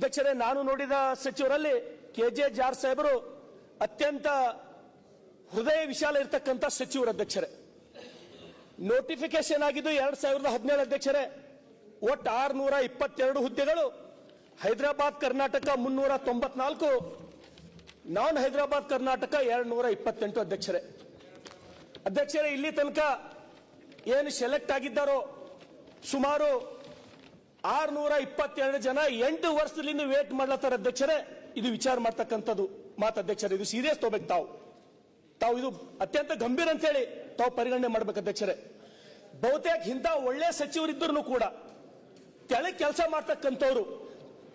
ಅಧ್ಯಕ್ಷರೇ, ನಾನು ನೋಡಿದ ಸಚಿವರಲ್ಲಿ ಕೆ ಜೆ ಜಾರ್ ಸಾಹೇಬರು ಅತ್ಯಂತ ಹೃದಯ ವಿಶಾಲ ಇರತಕ್ಕಂಥ ಸಚಿವರು ಅಧ್ಯಕ್ಷರೇ. ನೋಟಿಫಿಕೇಶನ್ ಆಗಿದ್ದು ಎರಡ್ ಸಾವಿರದ ಹದಿನೇಳು ಅಧ್ಯಕ್ಷರೇ, ಒಟ್ಟು ಆರ್ನೂರ ಇಪ್ಪತ್ತೆರಡು ಹುದ್ದೆಗಳು ಹೈದರಾಬಾದ್, ಕರ್ನಾಟಕ ಮುನ್ನೂರ ತೊಂಬತ್ನಾಲ್ಕು, ನಾನ್ ಹೈದರಾಬಾದ್, ಕರ್ನಾಟಕ ಎರಡ್ ನೂರ ಇಪ್ಪತ್ತೆಂಟು ಅಧ್ಯಕ್ಷರೇ. ಅಧ್ಯಕ್ಷರೇ, ಇಲ್ಲಿ ತನಕ ಏನು ಸೆಲೆಕ್ಟ್ ಆಗಿದ್ದಾರೋ ಸುಮಾರು ಆರ್ನೂರ ಇಪ್ಪತ್ತೆರಡು ಜನ ಎಂಟು ವರ್ಷದಿಂದ ವೇಟ್ ಮಾಡ್ಲತ್ತಾರ ಅಧ್ಯಕ್ಷರೇ. ಇದು ವಿಚಾರ ಮಾಡ್ತಕ್ಕಂಥದ್ದು. ಮಾತು ಇದು ಸೀರಿಯಸ್ ತಗೋಬೇಕು ತಾವು. ತಾವು ಇದು ಅತ್ಯಂತ ಗಂಭೀರ ಅಂತ ಹೇಳಿ ತಾವು ಪರಿಗಣನೆ ಮಾಡ್ಬೇಕು ಅಧ್ಯಕ್ಷರೇ. ಬಹುತೇಕ ಇಂಥ ಒಳ್ಳೆ ಸಚಿವರಿದ್ದರೂ ಕೂಡ ತೆಳಗ್ ಕೆಲಸ ಮಾಡ್ತಕ್ಕಂಥವ್ರು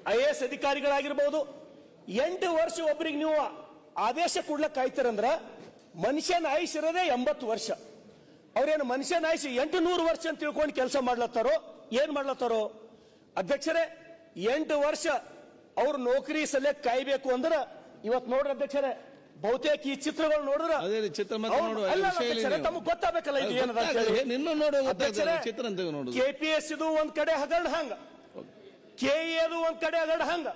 ಐ ಎ ಎಸ್ ಅಧಿಕಾರಿಗಳಾಗಿರ್ಬೋದು, ಎಂಟು ವರ್ಷ ಒಬ್ಬರಿಗೆ ನೀವು ಆದೇಶ ಕೊಡ್ಲಕ್ ಕಾಯ್ತಾರಂದ್ರ ಮನುಷ್ಯನ ಆಯುಷ್ ಎಂಬತ್ತು ವರ್ಷ. ಅವ್ರೇನು ಮನುಷ್ಯನ ಆಯುಷ್ ಎಂಟು ನೂರು ವರ್ಷ ಅಂತ ತಿಳ್ಕೊಂಡು ಕೆಲಸ ಮಾಡ್ಲತ್ತಾರೋ, ಏನ್ ಮಾಡ್ಲತ್ತಾರೋ? ಅಧ್ಯಕ್ಷರೇ ಎಂಟು ವರ್ಷ ಅವ್ರ ನೌಕರಿ ಸಲಕ್ ಕಾಯ್ಬೇಕು ಅಂದ್ರೆ ಇವತ್ ನೋಡ್ರಿ ಅಧ್ಯಕ್ಷರೇ ಬಹುತೇಕ ಈ ಚಿತ್ರಗಳು ನೋಡಿದ್ರ. ತಮಗೆ ಗೊತ್ತಾಗಬೇಕಲ್ಲ ಇದು ಏನದ. ಕೆಪಿಎಸ್ ಇದು ಒಂದ್ ಕಡೆ ಹಗರಣ ಹಂಗ. ಕೆ ಎದು ಒಂದ್ ಕಡೆ ಹಗರಣ ಹಂಗ.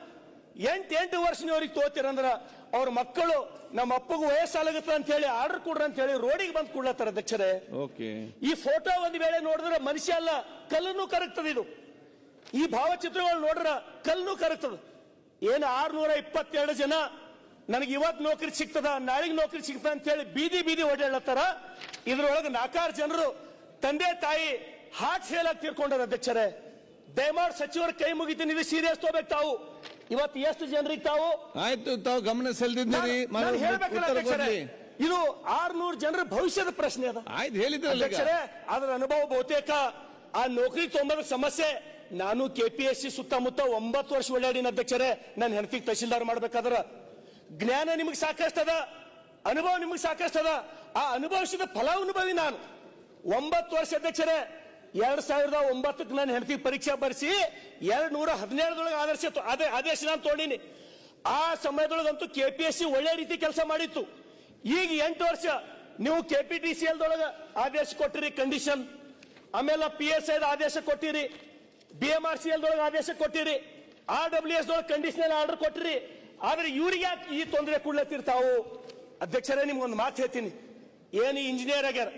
ಎಂಟ್ ಎಂಟು ವರ್ಷನವ್ರಿಗೆ ತೋತಿರಂದ್ರ ಅವ್ರ ಮಕ್ಕಳು ನಮ್ಮ ಅಪ್ಪಗೂ ವಯಸ್ಸಾಲಾಗತ್ತ ಅಂತ ಹೇಳಿ ಆರ್ಡರ್ ಕೊಡ್ರ ಅಂತ ಹೇಳಿ ರೋಡಿಗೆ ಬಂದ್ ಕೊಡ್ಲತ್ತಾರ ಅಧ್ಯಕ್ಷರೇ. ಓಕೆ ಈ ಫೋಟೋ ಒಂದ್ ವೇಳೆ ನೋಡಿದ್ರೆ ಮನುಷ್ಯ ಅಲ್ಲ ಕಲ್ಲನ್ನು ಕರಗ್ತದೆ ಇದು. ಈ ಭಾವಚಿತ್ರಗಳು ನೋಡ್ರ ಕಲ್ಲು ಕರಗ್ತದ. ಏನು ಆರ್ನೂರ ಇಪ್ಪತ್ತೆರಡು ಜನ ನನಗೆ ಇವತ್ ನೌಕರಿ ಸಿಗ್ತದ ನಾಳೆಗೆ ನೌಕರಿ ಸಿಗ್ತದ ಅಂತ ಹೇಳಿ ಬೀದಿ ಬೀದಿ ಓಡಾಡ್ಲತ್ತಾರ. ಇದ್ರೊಳಗೆ ನಾಲ್ಕಾರು ಜನರು ತಂದೆ ತಾಯಿ ಹಾಟ್ ಫೇಲ್ ಆಗಿ ತೀರ್ಕೊಂಡಾರ ಅಧ್ಯಕ್ಷರೇ. ದಯಮಾಡಿ ಸಚಿವರ ಕೈ ಮುಗಿತೀನಿ ಇದು ಸೀರಿಯಸ್ ತಗೋಬೇಕು ತಾವು. ಇವತ್ತು ಎಷ್ಟು ಜನರಿಗೆ ತಾವು? ಆಯ್ತು ತಾವು ಗಮನ ಸೆಲ್ದಿದ್ದೀರಿ ಇದು ಆರ್ನೂರು ಜನರ ಭವಿಷ್ಯದ ಪ್ರಶ್ನೆ ಅದ. ಆಯ್ತು. ಅಧ್ಯಕ್ಷರೇ ಅದರ ಅನುಭವ ಬಹುತೇಕ. ಆ ನೌಕರಿ ತೊಂಬದ ಸಮಸ್ಯೆ. ನಾನು ಕೆ ಪಿ ಎಸ್ ಸಿ ಸುತ್ತಮುತ್ತ ಒಂಬತ್ತು ವರ್ಷ ಓಡಾಡಿನ ಅಧ್ಯಕ್ಷರೇ ನನ್ನ ಹೆಂಡತಿಗೆ ತಹಶೀಲ್ದಾರ್ ಮಾಡ್ಬೇಕಾದ್ರ. ಜ್ಞಾನ ನಿಮಗೆ ಸಾಕಷ್ಟದ, ಅನುಭವ ನಿಮಗೆ ಸಾಕಷ್ಟದ. ಆ ಅನುಭವಿಸಿದ ಫಲಾನುಭವಿ ನಾನು. ಒಂಬತ್ತು ವರ್ಷ ಅಧ್ಯಕ್ಷರೇ, ಎರಡ್ ಸಾವಿರದ ಒಂಬತ್ತಕ್ಕೆ ನನ್ನ ಹೆಂಡತಿ ಪರೀಕ್ಷೆ ಬರೆಸಿ, ಎರಡ್ ನೂರ ಹದಿನೇಳದೊಳಗೆ ಆದರ್ಶ ಅದೇ ಆದೇಶ ನಾನು ತೋಡಿನಿ ಆ ಸಮಯದೊಳಗಂತೂ ಕೆ ಪಿ ಎಸ್ ಸಿ ಒಳ್ಳೆ ರೀತಿ ಕೆಲಸ ಮಾಡಿತ್ತು. ಈಗ ಎಂಟು ವರ್ಷ ನೀವು ಕೆ ಪಿ ಟಿ ಸಿ ಎಲ್ದೊಳಗ ಆದೇಶ ಕೊಟ್ಟಿರಿ ಕಂಡೀಷನ್ ಆಮೇಲೆ ಪಿ ಎಸ್ ಐದ ಆದೇಶ ಕೊಟ್ಟಿರಿ. ಬಿ ಎಂ ಆರ್ ಸಿ ಎಲ್ದೊಳಗೆ ಆದೇಶ ಕೊಟ್ಟಿರಿ. ಆರ್ ಡಬ್ಲ್ಯೂ ಎಸ್ ದೊಳಗೆ ಕಂಡೀಷನಲ್ ಆರ್ಡರ್ ಕೊಟ್ಟಿರಿ. ಆದ್ರೆ ಇವ್ರಿಗೆ ಈ ತೊಂದರೆ ಕೊಡ್ಲತ್ತಿರ್ತಾವು ಅಧ್ಯಕ್ಷರೇ ನಿಮ್ಗೊಂದು ಮಾತು ಹೇಳ್ತೀನಿ. ಏನು ಇಂಜಿನಿಯರ್ ಆಗ್ಯಾರ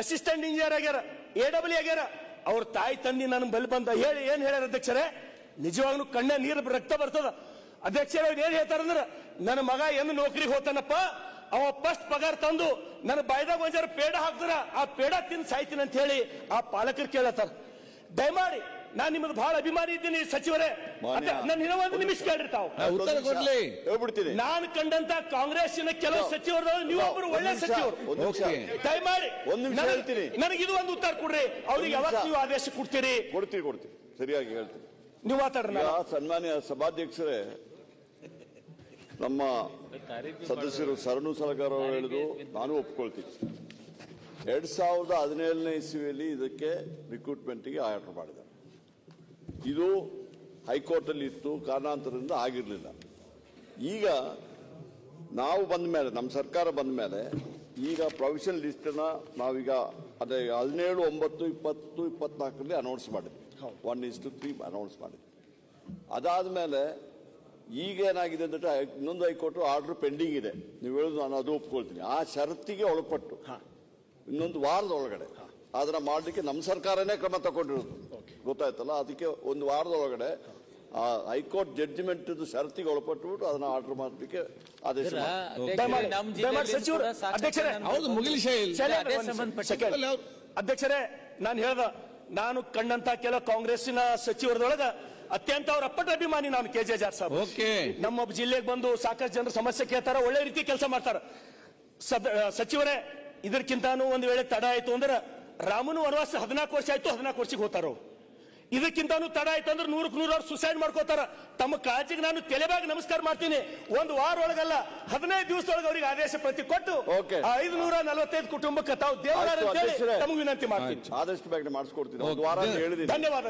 ಅಸಿಸ್ಟೆಂಟ್ ಇಂಜಿನಿಯರ್ ಆಗ್ಯಾರ ಎ ಡಬ್ಲ್ಯೂ ಆಗ್ಯಾರ, ಅವ್ರ ತಾಯಿ ತಂದಿ ನನ್ನ ಬಲ್ ಬಂದ. ಹೇಳಿ, ಏನ್ ಹೇಳ್ಯಾರ ಅಧ್ಯಕ್ಷರೇ? ನಿಜವಾಗ್ಲೂ ಕಣ್ಣ ನೀರು ರಕ್ತ ಬರ್ತದ. ಅಧ್ಯಕ್ಷರ ಏನ್ ಹೇಳ್ತಾರಂದ್ರ ನನ್ನ ಮಗ ಏನು ನೌಕರಿಗೆ ಹೋತಾನಪ್ಪ ಅವ ಫಸ್ಟ್ ಪಗಾರ ತಂದು ನನ್ನ ಬಾಯ್ದಾಗ ಒಂಜಾರ ಪೇಡ ಹಾಕ್ತಾರ ಆ ಪೇಡ ತಿನ್ ಸಾಯ್ತೀನಿ ಅಂತ ಹೇಳಿ ಆ ಪಾಲಕರು ಕೇಳತ್ತಾರ. ದಯಮಾಡಿ ನಾನ್ ನಿಮ್ಮದು ಬಹಳ ಅಭಿಮಾನಿ ಇದ್ದೀನಿ ಸಚಿವರೇ. ಮಾನ್ಯ. ನನ್ನ ಇರೋ ಒಂದು ನಿಮಿಷ ಕೇಳಿರ್ತಾವ. ಉತ್ತರ ಕೊಡ್ಲಿ. ಹೇಳ್ಬಿಡ್ತೀನಿ. ನಾನು ಕಂಡಂತ ಕಾಂಗ್ರೆಸ್ಸಿನ ಕೆಲವು ಸಚಿವರು ನೀವೊಬ್ಬರು ಒಂದ್ ಒಳ್ಳೆ ನಿಮಿಷ, ಸಚಿವರು. ಒಂದ್ ನಿಮಿಷ. ದಯಮಾಡಿ. ಒಂದ್ ನಿಮಿಷ ನನಗೆ- ಹೇಳ್ತೀನಿ. ನನಗೆ ಇದು ಒಂದು ಉತ್ತರ ಕೊಡ್ರಿ. ಅವ್ರಿಗೆ ಯಾವಾಗ ನಿಮಿಷ. ನೀವು ಆದೇಶ ಕೊಡ್ತೀರಿ? ಕೊಡ್ತೀವಿ ಕೊಡ್ತೀವಿ. ಸರಿಯಾಗಿ ಹೇಳ್ತೀನಿ. ನೀವು ಮಾತಾಡ್ರಿ ಈಗ ಸನ್ಮಾನ್ಯ ಸಭಾಧ್ಯಕ್ಷರೇ ನಮ್ಮ ಸದಸ್ಯರು ಸರಣು ಸಲಗಾರ ಅವರು ಹೇಳಿದು ನಾನು ಒಪ್ಕೊಳ್ತೀನಿ. ಎರಡ್ ಸಾವಿರದ ಹದಿನೇಳನೇ ಇಸ್ವಿಯಲ್ಲಿ ಇದಕ್ಕೆ ರಿಕ್ರೂಟ್ಮೆಂಟ್ಗೆ ಆರ್ಡರ್ ಮಾಡಿದ್ದಾರೆ. ಇದು ಹೈಕೋರ್ಟಲ್ಲಿ ಇತ್ತು ಕಾರಣಾಂತರದಿಂದ ಆಗಿರಲಿಲ್ಲ. ಈಗ ನಾವು ಬಂದ ಮೇಲೆ ನಮ್ಮ ಸರ್ಕಾರ ಬಂದ ಮೇಲೆ ಈಗ ಪ್ರೊವಿಷನ್ ಲಿಸ್ಟನ್ನು ನಾವೀಗ ಅದೇ ಹದಿನೇಳು ಒಂಬತ್ತು ಇಪ್ಪತ್ತು ಇಪ್ಪತ್ನಾಲ್ಕರಲ್ಲಿ ಅನೌನ್ಸ್ ಮಾಡಿದ್ವಿ. One is to three announce ಮಾಡಿದ್ವಿ. ಅದಾದ್ಮೇಲೆ ಈಗ ಏನಾಗಿದೆ ಅಂದ್ರೆ ಇನ್ನೊಂದು ಹೈಕೋರ್ಟು ಆರ್ಡರ್ ಪೆಂಡಿಂಗ್ ಇದೆ. ನೀವು ಹೇಳೋದು ನಾನು ಅದು ಒಪ್ಕೊಳ್ತೀನಿ. ಆ ಷರತ್ತಿಗೆ ಒಳಪಟ್ಟು ಇನ್ನೊಂದು ವಾರದ ಒಳಗಡೆ ಅದನ್ನು ಮಾಡಲಿಕ್ಕೆ ನಮ್ಮ ಸರ್ಕಾರನೇ ಕ್ರಮ ತಗೊಂಡಿರೋದು. ಗೊತ್ತಾಯ್ತಲ್ಲ? ಅದಕ್ಕೆ ಒಂದು ವಾರದ ಒಳಗಡೆ ಆ ಹೈಕೋರ್ಟ್ ಜಡ್ಜ್ಮೆಂಟ್ ಷರತ್ತಿಗೆ ಒಳಪಟ್ಟುಬಿಟ್ಟು ಅದನ್ನ ಆರ್ಡರ್ ಮಾಡಲಿಕ್ಕೆ ಆದೇಶ ಅಧ್ಯಕ್ಷರೇ ನಾನು ಹೇಳ್ದ ನಾನು ಕಂಡಂತ ಕೆಲ ಕಾಂಗ್ರೆಸ್ಸಿನ ಸಚಿವರದೊಳಗ ಅತ್ಯಂತ ಅವ್ರ ಅಪ್ಪಟ ಅಭಿಮಾನಿ ನಾನು K J George saab. Okay. ನಮ್ಮ ಜಿಲ್ಲೆಗೆ ಬಂದು ಸಾಕಷ್ಟು ಜನರ ಸಮಸ್ಯೆ ಕೇಳ್ತಾರ ಒಳ್ಳೆ ರೀತಿ ಕೆಲಸ ಮಾಡ್ತಾರ. ಸದ- ಸಚಿವರೇ ಇದಕ್ಕಿಂತಾನು ಒಂದು ವೇಳೆ ತಡ ಆಯ್ತು ಅಂದ್ರೆ ರಾಮನು ವನವಾಸ ಹದಿನಾಲ್ಕು ವರ್ಷ ಆಯ್ತು ಹದಿನಾಲ್ಕು ವರ್ಷಕ್ಕೆ ಹೋಗ್ತಾರ. ಇದಕ್ಕಿಂತಾನು ತಡ ಆಯ್ತು ಅಂದ್ರೆ ನೂರಕ್ಕೆ ನೂರು ಅವ್ರು ಸುಸೈಡ್ ಮಾಡ್ಕೋತಾರ. ತಮ್ಮ ಕಾಳಜಿಗೆ ನಾನು ತಲೆಬಾಗಿ ನಮಸ್ಕಾರ ಮಾಡ್ತೀನಿ. ಒಂದು ವಾರ ಒಳಗಲ್ಲ ಹದಿನೈದು ದಿವಸದೊಳಗೆ ಅವ್ರಿಗೆ ಆದೇಶ ಪ್ರತಿ ಕೊಟ್ಟು ಐದು ನೂರ ನಲವತ್ತೈದು ಕುಟುಂಬಕ್ಕೆ ತಾವು ದೇವರ. ತಮಗೆ ವಿನಂತಿ ಮಾಡ್ತೀನಿ. ಆದಷ್ಟು ಬೇಗ ಮಾಡಿಸ್ಕೊಡ್ತೀನಿ. ಒಂದು ವಾರ ಅಂತ ಹೇಳಿದ್ದೀನಿ. ಧನ್ಯವಾದ